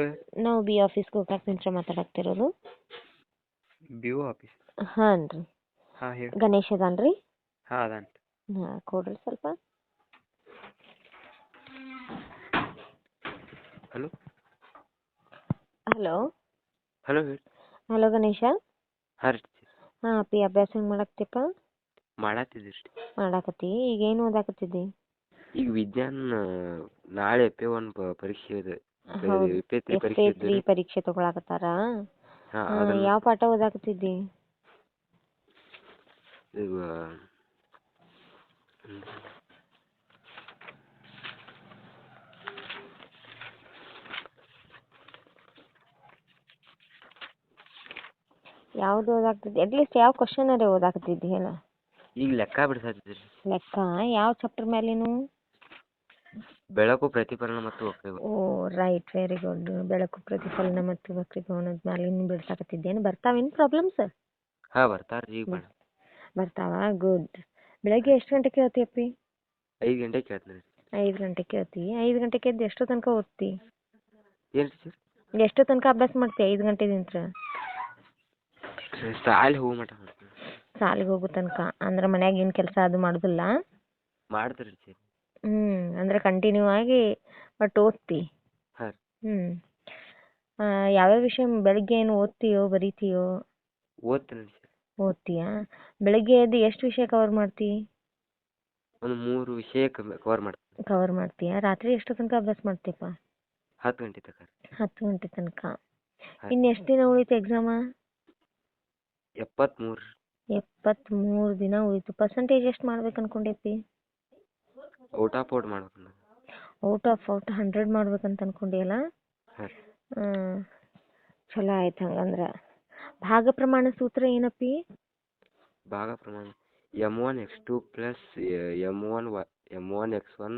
Hello ನಾವು B office ಗೋಕಾಕ್ನಿಂದ ಮಾತಾಡಕ್ತಿರೋದು ಬಿ ಒ ಆಫೀಸ್ ಹಾಂ ರೀ ಹಾಂ ಹೇಳಿ ಗಣೇಶ್ ಅದಾನ ರೀ ಹಾಂ ಅದಾನ ಹಾಂ ಕೊಡ್ರಿ ಸ್ವಲ್ಪ ಹಲೋ ಹಲೋ ಹಲೋ ಹೇಳಿ ಹಲೋ ಗಣೇಶ ಹಾಂ ರೀ ಹಾಂ ಅಪ್ಪಿ ಅಭ್ಯಾಸ ಹೆಂಗೆ ಮಾಡಾಕ್ತಿಪ್ಪ ಮಾಡತ್ತಿದ್ದೀರಿ ರೀ ಮಾಡಾಕತ್ತಿ ಈಗ ಏನು ಓದಾಕತ್ತಿದ್ದಿ ಈಗ ವಿಜ್ಞಾನ ನಾಳೆ ಎಫ್ ಎ ಒನ್ ಪರೀಕ್ಷೆ ಇದೆ ಹೌದು. ಎಫ್ ಪರೀಕ್ಷೆ ಎ ತ್ರೀ ಪರೀಕ್ಷೆ ತಗೊಳಕತ್ತಾರ? ಹಾಂ ಹಾಂ ಅದನ್ನು ಯಾವ ಪಾಠ ಓದಾಕತ್ತಿದ್ದಿ? ಈಗ ಹ್ಮ್. ಯಾವ್ದು ಓದಾಕತ್ತಿದ್ದಿ? ಅಟ್ಲೀಸ್ಟ್ ಯಾವ ಕ್ವಶನ್ ಅರೇ ಓದಾಕತ್ತಿದ್ದಿ ಹೇಳ? ಈಗ ಲೆಕ್ಕ ಬಿಡ್ಸಾತಿದ್ದೀರಿ ಲೆಕ್ಕ? ಯಾವ ಚಾಪ್ಟರ್ ಮೇಲಿನು ಬೆಳಕು ಪ್ರತಿಫಲನ ಮತ್ತು ವಕ್ರೀಭವನ. ಓ ರೈಟ್ ವೆರಿ ಗುಡ್ ಬೆಳಕು ಪ್ರತಿಫಲನ ಮತ್ತು ವಕ್ರೀಭವನದ ಮ್ಯಾಲಿನ ಬಿಡ್ಸಾಕತ್ತಿದ್ದೇನು ಬರ್ತಾವೇನು ಪ್ರಾಬ್ಲಮ್ಸ್ ಹಾ ಬರ್ತಾರೆ ರೀ ಈಗ ಬರ್ತಾವ? ಗುಡ್ ಬೆಳಗ್ಗೆ ಎಷ್ಟು ಗಂಟೆಗೆ ಕೇಳ್ತೀಯ ಅಪ್ಪಿ? ಐದು ಗಂಟೆಗೆ ಕೇಳ್ತೀನಿ ಐದು ಗಂಟೆಗೆ ಕೇಳ್ತಿ? ಐದು ಗಂಟೆಗೆ ಎದ್ದು ಎಷ್ಟು ತನಕ ಓದ್ತಿ? ಏನು ಎಷ್ಟು ತನಕ ಅಭ್ಯಾಸ ಮಾಡ್ತಿ ಐದು ಗಂಟೆದಿಂತ್ರ ಸಾಲಿ ಹೋಗೋ ಮಟ ಮಾಡ್ತೀನಿ. ಸಾಲಿಗೆ ಹೋಗೋ ತನಕ? ಅಂದ್ರೆ ಮನ್ಯಾಗ ಏನು ಕೆಲಸ ಅದು ಮಾಡೋದಿಲ್ಲ? ಮಾಡ್ತೀರಿ ಹ್ಞೂ ಅಂದ್ರೆ ಕಂಟಿನ್ಯೂ ಆಗಿ ಒಟ್ಟು ಓದ್ತಿ. ಹ್ಮ್. ಯಾವ ಯಾವ್ಯಾವ ವಿಷಯ ಬೆಳಿಗ್ಗೆ ಏನು ಓದ್ತೀಯೋ ಬರೀತೀಯೋ? ಓದ್ತೀನಿ ರೀ. ಸರ್ ಓದ್ತೀಯಾ? ಬೆಳಿಗ್ಗೆ ಎದ್ದು ಎಷ್ಟು ವಿಷಯ ಕವರ್ ಮಾಡ್ತಿ? ಒಂದು ಮೂರು ವಿಷಯ ಕವರ್ ಮಾಡ್ತೀನಿ. ಕವರ್ ಮಾಡ್ತೀಯಾ? ರಾತ್ರಿ ಎಷ್ಟು ತನಕ ಅಭ್ಯಾಸ ಮಾಡ್ತೀಯಪ್ಪ? ಹತ್ತು ಗಂಟೆ ತನಕ ರೀ. ಹತ್ತು ಗಂಟೆ ತನಕ. ಇನ್ನು ಎಷ್ಟು ದಿನ ಉಳಿತು ಎಕ್ಸಾಮ ಎಪ್ಪತ್ತ್ಮೂರು ಎಪ್ಪತ್ತ್ಮೂರು ದಿನ ಉಳಿತು. ಪರ್ಸೆಂಟೇಜ್ ಎಷ್ಟು ಮಾಡ್ಬೇಕು ಅನ್ಕೊಂಡೈತಿ ಔಟ್ ಆಫ್ ಔಟ್ ಮಾಡ್ಬೇಕು ನಾನು ಔಟ್ ಆಫ್ ಔಟ್ ಹಂಡ್ರೆಡ್ ಮಾಡ್ಬೇಕಂತ ಅನ್ಕೊಂಡಿಯಲ್ಲ ಹಾಂ ಹ್ಮ್. ಚಲೋ ಆಯ್ತು ಹಂಗಂದ್ರೆ. ಭಾಗ ಪ್ರಮಾಣ ಸೂತ್ರ ಏನಪ್ಪಿ? ಭಾಗ ಪ್ರಮಾಣ M one X two plus M one ವ M one X one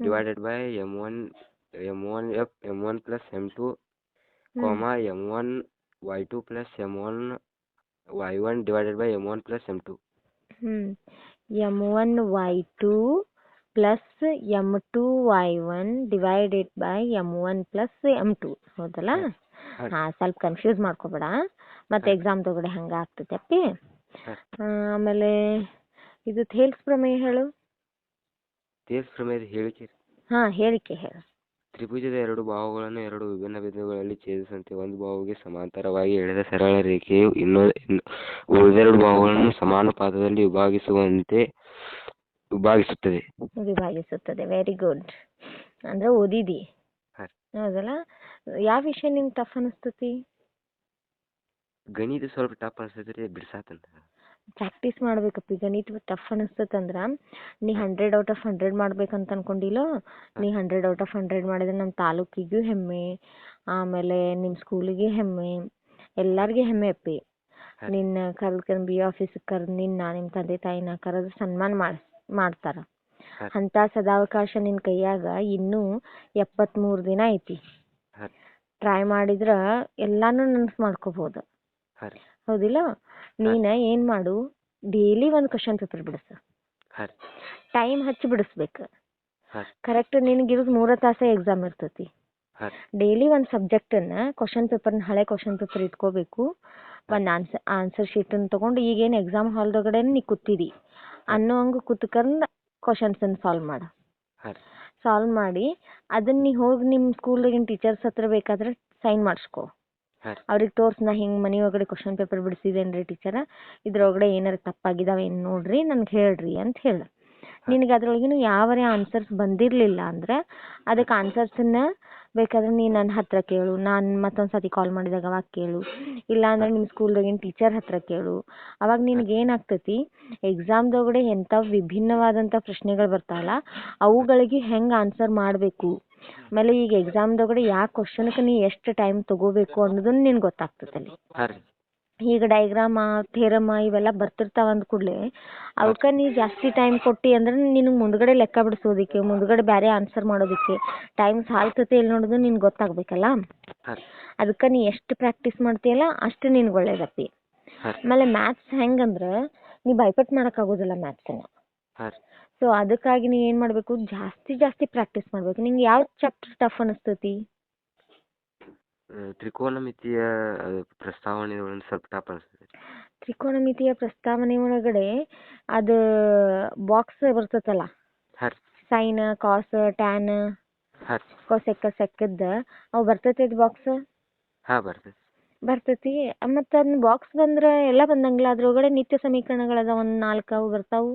divided by M one M one F M one plus M two comma M one Y two plus M one Y one divided by M one plus M two. ಹ್ಞೂ M one Y two plus M two Y one divided by M one plus M two ಹೌದಲ್ಲ? ಹಾಂ. ಸ್ವಲ್ಪ confuse ಮಾಡ್ಕೋಬೇಡ. ಮತ್ತೆ. Exam ತಗೊಂಡೆ ಹಂಗೆ ಆಗ್ತದೆ ಅಪ್ಪಿ. ಆಮೇಲೆ ಇದು ಥೇಲ್ಸ್ ಪ್ರಮೇಯ ಹೇಳು. ಥೇಲ್ಸ್ ಪ್ರಮೇಯದ ಹೇಳಿಕೆ. ಹಾ ಹೇಳಿಕೆ ಹೇಳು. ತ್ರಿಭುಜದ ಎರಡು ಬಾಹುಗಳನ್ನು ಎರಡು ವಿಭಿನ್ನ ಬಿಂದುಗಳಲ್ಲಿ ಛೇದಿಸಂತೆ ಒಂದು ಬಾಹುವಿಗೆ ಸಮಾಂತರವಾಗಿ ಎಳೆದ ಸರಳ ರೇಖೆಯು ಇನ್ನೊಂದು ಉಳಿದೆರಡು ಭಾವಗಳನ್ನು ಸಮಾನ ಪಾದದಲ್ಲಿ ವಿಭಾಗಿಸುವಂತೆ ವಿಭಾಗಿಸುತ್ತದೆ ವಿಭಾಗಿಸುತ್ತದೆ ವೆರಿ ಗುಡ್ ಅಂದ್ರೆ ಓದಿದಿ. ಹಾಂ. ಹೌದಲ್ಲ? ಯಾವ ವಿಷಯ ನಿಮ್ಗೆ ಟಫ್ ಅನಿಸ್ತತಿ? ಗಣಿತ ಸ್ವಲ್ಪ ಟಫ್ ಅನ್ಸತ್ತೆ ರೀ ಬಿಡ್ಸಾತಂತ. ಪ್ರಾಕ್ಟೀಸ್ ಮಾಡ್ಬೇಕಪ್ಪಿ. ಗಣಿತ ಟಫ್ ಅನಿಸ್ತತಂದ್ರ ನೀ ಹಂಡ್ರೆಡ್ ಔಟ್ ಆಫ್ ಹಂಡ್ರೆಡ್ ಮಾಡ್ಬೇಕಂತ ಅನ್ಕೊಂಡಿಲ್ಲ? ನೀ ಹಂಡ್ರೆಡ್ ಔಟ್ ಆಫ್ ಹಂಡ್ರೆಡ್ ಮಾಡಿದ್ರೆ ನಮ್ಮ ತಾಲೂಕಿಗೂ ಹೆಮ್ಮೆ ಆಮೇಲೆ ನಿಮ್ಮ ಸ್ಕೂಲಿಗೆ ಹೆಮ್ಮೆ ಎಲ್ಲರಿಗೆ ಹೆಮ್ಮೆ ಅಪ್ಪಿ. ನಿನ್ನ ಕರ್ದು ಬಿ ಆಫೀಸ್ ಕರ್ದು ನಿನ್ನ ನಿಮ್ಮ ತಂದೆ ತಾಯಿನ ಕರೆದು ಸನ್ಮಾನ ಮಾಡಿ ಮಾಡ್ತಾರೆ. ಅಂತ ಸದಾವಕಾಶ ನಿನ್ ಕೈಯಾಗ ಇನ್ನೂ ಎಪ್ಪತ್ತ್ಮೂರು ದಿನ ಐತಿ. ಟ್ರೈ ಮಾಡಿದ್ರ ಎಲ್ಲಾನು ನೆನ್ಪು ಮಾಡ್ಕೋಬಹುದು ಹೌದಿಲ್ಲ? ನೀನ ಏನು ಮಾಡು ಡೈಲಿ ಒಂದ್ ಕ್ವಶನ್ ಪೇಪರ್ ಬಿಡಸ. ಟೈಮ್ ಹಚ್ಚಿ ಬಿಡಿಸ್ಬೇಕ. ಕರೆಕ್ಟ್ ನಿನಗಿರೋದು ಮೂರ ತಾಸೆ ಎಕ್ಸಾಮ್ ಇರ್ತತಿ. ಡೈಲಿ ಒಂದು ಸಬ್ಜೆಕ್ಟನ್ನು ಕ್ವಶನ್ ಪೇಪರ್ನ ಹಳೆ ಕ್ವಶನ್ ಪೇಪರ್ ಇಟ್ಕೋಬೇಕು. ಒಂದು ಆನ್ಸರ್ ಆನ್ಸರ್ ಶೀಟನ್ನು ತೊಗೊಂಡು ಈಗೇನು ಎಕ್ಸಾಮ್ ಹಾಲ್ದೊಳಗಡೆ ನೀ ಕೂತಿದಿ. ಅನ್ನೋ ಹಂಗೆ ಕೂತ್ಕಂಡು ಕ್ವಶನ್ಸನ್ನು ಸಾಲ್ವ್ ಮಾಡು. ಸಾಲ್ವ್ ಮಾಡಿ ಅದನ್ನ ನೀ ಹೋಗಿ ನಿಮ್ಮ ಗಿನ್ ಟೀಚರ್ಸ್ ಹತ್ರ ಬೇಕಾದ್ರೆ ಸೈನ್ ಮಾಡಿಸ್ಕೊ. ಅವ್ರಿಗ್ ತೋರ್ಸು ನಾ ಹಿಂಗೆ ಮನೆ ಒಳಗಡೆ ಕ್ವಶನ್ ಪೇಪರ್ ಬಿಡಿಸಿದೇನ್ರಿ ಟೀಚರ ಇದ್ರೊಳಗಡೆ ಏನಾರು ತಪ್ಪಾಗಿದಾವೇನು ನೋಡ್ರಿ ನನಗೆ ಹೇಳ್ರಿ ಅಂತ ಹೇಳು. ನಿನಗೆ ಅದ್ರೊಳಗಿನ ಯಾವರೇ ಆನ್ಸರ್ಸ್ ಬಂದಿರಲಿಲ್ಲ ಅಂದ್ರೆ ಅದಕ್ಕೆ ಆನ್ಸರ್ಸನ್ನ ಬೇಕಾದ್ರೆ ನೀ ನನ್ನ ಹತ್ರ ಕೇಳು. ನಾನು ಮತ್ತೊಂದು ಸರ್ತಿ ಕಾಲ್ ಮಾಡಿದಾಗ ಅವಾಗ ಕೇಳು. ಇಲ್ಲ ಅಂದ್ರೆ ನಿಮ್ಮ ಸ್ಕೂಲ್ದಾಗಿನ ಟೀಚರ್ ಹತ್ರ ಕೇಳು. ಅವಾಗ ನಿನಗೆ ಏನಾಗ್ತೈತಿ ಎಕ್ಸಾಮ್ದೊಳಗಡೆ ಎಂಥ ವಿಭಿನ್ನವಾದಂಥ ಪ್ರಶ್ನೆಗಳು ಬರ್ತಾವಲ್ಲ, ಅವುಗಳಿಗೆ ಹೆಂಗೆ ಆನ್ಸರ್ ಮಾಡಬೇಕು? ಆಮೇಲೆ ಈಗ ಎಕ್ಸಾಮ್ದೊಳಗಡೆ ಯಾವ ಕ್ವಶನ್ಗೆ ನೀ ಎಷ್ಟು ಟೈಮ್ ತೊಗೋಬೇಕು ಅನ್ನೋದನ್ನ ನಿನ್ಗೆ ಗೊತ್ತಾಗ್ತೈತೆ ಅಲ್ಲಿ ಈಗ ಡೈಗ್ರಾಮ ಥೇರಮ ಇವೆಲ್ಲ ಬರ್ತಿರ್ತಾವ ಅಂದ ಕೂಡಲೇ. ಅವಕ್ಕೆ ನೀ ಜಾಸ್ತಿ ಟೈಮ್ ಕೊಟ್ಟಿ ಅಂದ್ರೆ ನಿನಗೆ ಮುಂದ್ಗಡೆ ಲೆಕ್ಕ ಬಿಡಿಸೋದಕ್ಕೆ ಮುಂದ್ಗಡೆ ಬೇರೆ ಆನ್ಸರ್ ಮಾಡೋದಿಕ್ಕೆ. ಟೈಮ್ ಸಾಲ್ತತೆ ಇಲ್ಲ ನೋಡೋದು ನಿನ್ಗೆ ಗೊತ್ತಾಗಬೇಕಲ್ಲ? ಅದಕ್ಕೆ ನೀ ಎಷ್ಟು ಪ್ರಾಕ್ಟೀಸ್ ಮಾಡ್ತೀಯಲ್ಲ ಅಷ್ಟು ನಿನ್ಗೆ ಒಳ್ಳೇದಪ್ಪಿ. ಆಮೇಲೆ ಮ್ಯಾಥ್ಸ್ ಹೆಂಗಂದ್ರೆ ನೀ ಭಯಪಟ್ಟು ಮಾಡೋಕ್ಕಾಗೋದಿಲ್ಲ ಮ್ಯಾಥ್ಸನ್ನು ಸೊ ಅದಕ್ಕಾಗಿ ನೀ ಏನು ಮಾಡಬೇಕು? ಜಾಸ್ತಿ ಜಾಸ್ತಿ ಪ್ರಾಕ್ಟೀಸ್ ಮಾಡಬೇಕು. ನಿಂಗೆ ಯಾವ ಚಾಪ್ಟರ್ ಟಫ್ ಅನಿಸ್ತೈತಿ? ತ್ರಿಕೋನಮಿತಿಯ ಪ್ರಸ್ತಾವನೆ ಒಂದು ಸ್ವಲ್ಪ ಟಫ್ ತ್ರಿಕೋನಮಿತಿಯ ಪ್ರಸ್ತಾವನೆ ಒಳಗಡೆ ಅದು ಬಾಕ್ಸ್ ಬರ್ತೈತಲ್ಲ ಹಾಂ ರೀ. ಸೈನ್ ಕಾಸ್ ಟ್ಯಾನ್ ಹಾಂ ರೀ. ಕೊಸೆಕ್ಕ ಸೆಕ್ಕದ ಅವು ಬರ್ತೈತಿ ಅದು ಬಾಕ್ಸ್? ಹಾಂ ಬರ್ತೈತಿ. ಮತ್ತು ಅದನ್ನ ಬಾಕ್ಸ್ ಬಂದ್ರೆ ಎಲ್ಲ ಬಂದಂಗಿಲ್ಲ ಅದ್ರೊಳಗಡೆ ನಿತ್ಯ ಸಮೀಕರಣಗಳದ ಒಂದು ನಾಲ್ಕು ಅವು ಬರ್ತಾವು.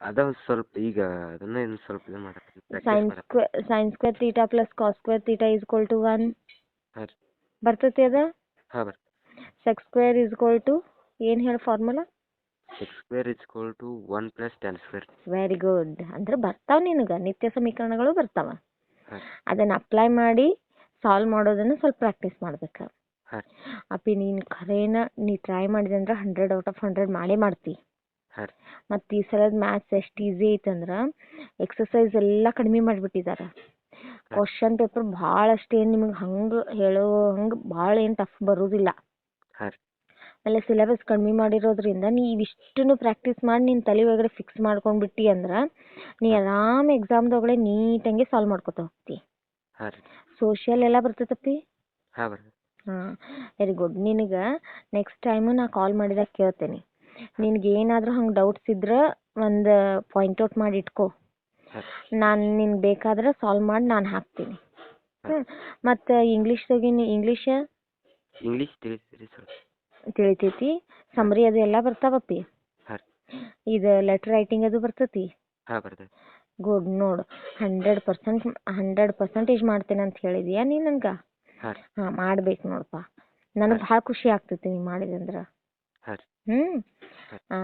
ಅದ ಒಂದ್ ಸ್ವಲ್ಪ ಈಗ ಅದನ್ನ ಇನ್ನು ಸ್ವಲ್ಪ ಇದು ಮಾಡತ್ತೀನಿ sine square square sine square theta plus cos square theta is to one ಹಾಂ ರೀ. ಬರ್ತೈತಿ ಅದ? ಹಾಂ sec square is equal to ಏನು ಹೇಳಿ formula X square is equal to one plus tan square very good ಅಂದ್ರೆ ಬರ್ತಾವ ನಿನಗೆ. ನಿತ್ಯ ಸಮೀಕರಣಗಳು ಬರ್ತಾವ. ಹಾಂ ಅದನ್ನ ಅಪ್ಲೈ ಮಾಡಿ ಸಾಲ್ವ್ ಮಾಡೋದನ್ನ ಸ್ವಲ್ಪ ಪ್ರಾಕ್ಟೀಸ್ ಮಾಡ್ಬೇಕು. ಹಾಂ ಅಪ್ಪಿ ನೀನು ಖರೇನ ನೀ ಟ್ರೈ ಮಾಡಿದೆ ಅಂದ್ರೆ ಹಂಡ್ರೆಡ್ ಔಟ್ ಆಫ್ ಹಂಡ್ರೆಡ್ ಮಾಡೇ ಮಾಡ್ತಿ. ಹಾಂ ರೀ. ಮತ್ತು ಈ ಸಲದ ಮ್ಯಾಥ್ಸ್ ಎಷ್ಟು ಈಸಿ ಐತಂದ್ರೆ ಎಕ್ಸಸೈಸ್ ಎಲ್ಲ ಕಡಿಮೆ ಮಾಡಿಬಿಟ್ಟಿದ್ದಾರೆ ಕ್ವಶನ್ ಪೇಪರ್ ಭಾಳಷ್ಟು ಏನ್ ನಿಮಗೆ ಹಂಗೆ ಹೇಳೋ ಹಂಗೆ ಭಾಳ ಏನು ಟಫ್ ಬರೋದಿಲ್ಲ. ಹಾಂ ಆಮೇಲೆ ಸಿಲೆಬಸ್ ಕಡಿಮೆ ಮಾಡಿರೋದ್ರಿಂದ ನೀ ಇವಿಷ್ಟನ್ನು ಪ್ರಾಕ್ಟೀಸ್ ಮಾಡಿ ನಿನ್ನ ತಲೆ ಒಳಗಡೆ ಫಿಕ್ಸ್ ಮಾಡ್ಕೊಂಡ್ಬಿಟ್ಟಿ ಅಂದ್ರೆ ನೀ ಆರಾಮ್ ಎಕ್ಸಾಮ್ದೊಳಗಡೆ ನೀಟಂಗೆ ಸಾಲ್ವ್ ಮಾಡ್ಕೊತ ಹೋಗ್ತಿ. ಹಾಂ ರೀ. ಸೋಷಿಯಲ್ ಎಲ್ಲ ಬರ್ತೈತಪ್ಪಿ? ಹಾಂ ವೆರಿ ಗುಡ್ ನಿನಗೆ ನೆಕ್ಸ್ಟ್ ಟೈಮು ನಾ ಕಾಲ್ ಮಾಡಿದಾಗ ಕೇಳ್ತೇನೆ. ನಿನಗೆ ಏನಾದರೂ ಹಂಗೆ ಡೌಟ್ಸ್ ಇದ್ರೆ ಒಂದು ಪಾಯಿಂಟ್ ಔಟ್ ಮಾಡಿ ಇಟ್ಕೋ. ನಾನು ನಿನ್ಗೆ ಬೇಕಾದ್ರೆ ಸಾಲ್ವ್ ಮಾಡಿ ನಾನು ಹಾಕ್ತೀನಿ. ಹ್ಞೂ ಮತ್ತು ಇಂಗ್ಲೀಷ್ದಾಗಿನ ಇಂಗ್ಲಿಷ್ ಇಂಗ್ಲೀಷ್ ತಿಳಿಸ್ತೀರಿ ತಿಳಿತೈತಿ. ಸಮರಿ ಅದು ಎಲ್ಲ ಬರ್ತಾವಪ್ಪಿ. ಹಾಂ ಇದು ಲೆಟರ್ ರೈಟಿಂಗ್ ಅದು ಬರ್ತೈತಿ. ಹಾಂ ಗುಡ್ ನೋಡು. ಹಂಡ್ರೆಡ್ ಪರ್ಸೆಂಟ್ ಹಂಡ್ರೆಡ್ ಪರ್ಸೆಂಟೇಜ್ ಮಾಡ್ತೇನೆ ಅಂತ ಹೇಳಿದೀಯಾ ನೀ ನನ್ಗ? ಹಾ ಮಾಡ್ಬೇಕು ನೋಡಪ್ಪ ನನಗೆ ಭಾಳ ಖುಷಿ ಆಗ್ತೈತಿ ನೀ ಮಾಡಿದಂದ್ರೆ. ಹಾಂ ಹ್ಞೂ ಆ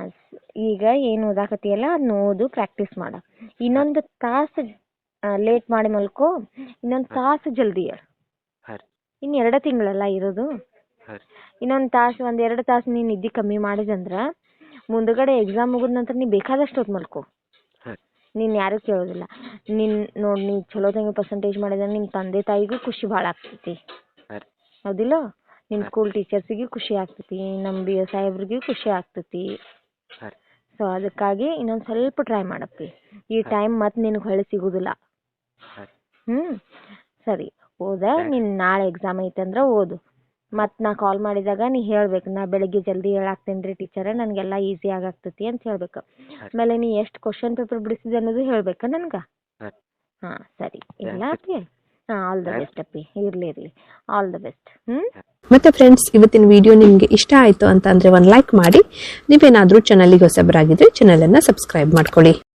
ಈಗ ಏನು ಓದಾಕತ್ತೀಯಲ್ಲ ಅದನ್ನ ಓದು ಪ್ರಾಕ್ಟೀಸ್ ಮಾಡ. ಇನ್ನೊಂದು ತಾಸು ಲೇಟ್ ಮಾಡಿ ಮಲ್ಕೋ ಇನ್ನೊಂದು ತಾಸು ಜಲ್ದಿ ಏಳು. ಇನ್ನು ಎರಡು ತಿಂಗಳಲ್ಲ ಇರೋದು. ಇನ್ನೊಂದ್ ತಾಸು ಒಂದು ಎರಡು ತಾಸು ನೀನು ನಿದ್ದೆ ಕಮ್ಮಿ ಮಾಡಿದಂದ್ರೆ ಮುಂದುಗಡೆ ಎಕ್ಸಾಮ್ ಮುಗಿದ ನಂತರ ನೀ ಬೇಕಾದಷ್ಟು ಹೊತ್ತು ಮಲ್ಕೋ. ನೀನ್ ಯಾರು ಕೇಳೋದಿಲ್ಲ. ನಿನ್ನ ನೋಡಿ ನೀ ಚಲೋ ತಂಗಿ ಪರ್ಸೆಂಟೇಜ್ ಮಾಡಿದ್ರೆ ನಿಮ್ಮ ತಂದೆ ತಾಯಿಗೂ ಖುಷಿ ಭಾಳ ಆಗ್ತೈತಿ. ಹೌದಿಲ್ಲ? ನಿಮ್ಮ. ಸ್ಕೂಲ್ ಟೀಚರ್ಸಿಗೂ ಖುಷಿ ಆಗ್ತೈತಿ ನಮ್ಮ ಬಿ ಸಾಹೇಬ್ರಿಗೂ ಖುಷಿ ಆಗ್ತೈತಿ. ಹಾಂ ರೀ. ಸೊ ಅದಕ್ಕಾಗಿ ಇನ್ನೊಂದು ಸ್ವಲ್ಪ ಟ್ರೈ ಮಾಡಪ್ಪಿ. ಈ ಟೈಮ್ ಮತ್ತೆ ನಿನಗೆ ಹೊಳ್ಳಿ ಸಿಗೋದಿಲ್ಲ. ಹಾಂ ರೀ. ಹ್ಞೂ ಸರಿ ಓದ ನಿನ್ ನಿನ್ನ ನಾಳೆ ಎಕ್ಸಾಮ್ ಐತಂದ್ರೆ ಓದು. ಮತ್ತು ನಾ ಕಾಲ್ ಮಾಡಿದಾಗ ನೀ ಹೇಳ್ಬೇಕು ನಾ ಬೆಳಿಗ್ಗೆ ಜಲ್ದಿ ಹೇಳಾಕ್ತೇನ್ರಿ ರೀ ಟೀಚರೇ ನನಗೆಲ್ಲ ಈಸಿ ಆಗಾಗ್ತೈತಿ ಅಂತ ಹೇಳ್ಬೇಕು. ಆಮೇಲೆ ನೀ ಎಷ್ಟು ಕ್ವಶನ್ ಪೇಪರ್ ಬಿಡಿಸಿದೆ ಅನ್ನೋದು ಹೇಳ್ಬೇಕಾ ನನ್ಗೆ? ಹಾಂ ಸರಿ. ಇಲ್ಲ ಹಾಂ ಆಲ್ ದ ಬೆಸ್ಟ್ ಅಪ್ಪಿ. ಇರಲಿ ಇರ್ಲಿ. ಆಲ್ ದ ಬೆಸ್ಟ್ ಹ್ಞೂ ಮತ್ತೆ ಫ್ರೆಂಡ್ಸ್ ಇವತ್ತಿನ ವಿಡಿಯೋ ನಿಮಗೆ ಇಷ್ಟ ಆಯಿತು ಅಂತ ಅಂದರೆ ಒಂದು ಲೈಕ್ ಮಾಡಿ. ನೀವೇನಾದರೂ ಚಾನಲಿಗೆ ಹೊಸಬರಾಗಿದ್ದರೆ ಚಾನಲನ್ನು ಸಬ್ಸ್ಕ್ರೈಬ್ ಮಾಡ್ಕೊಳ್ಳಿ.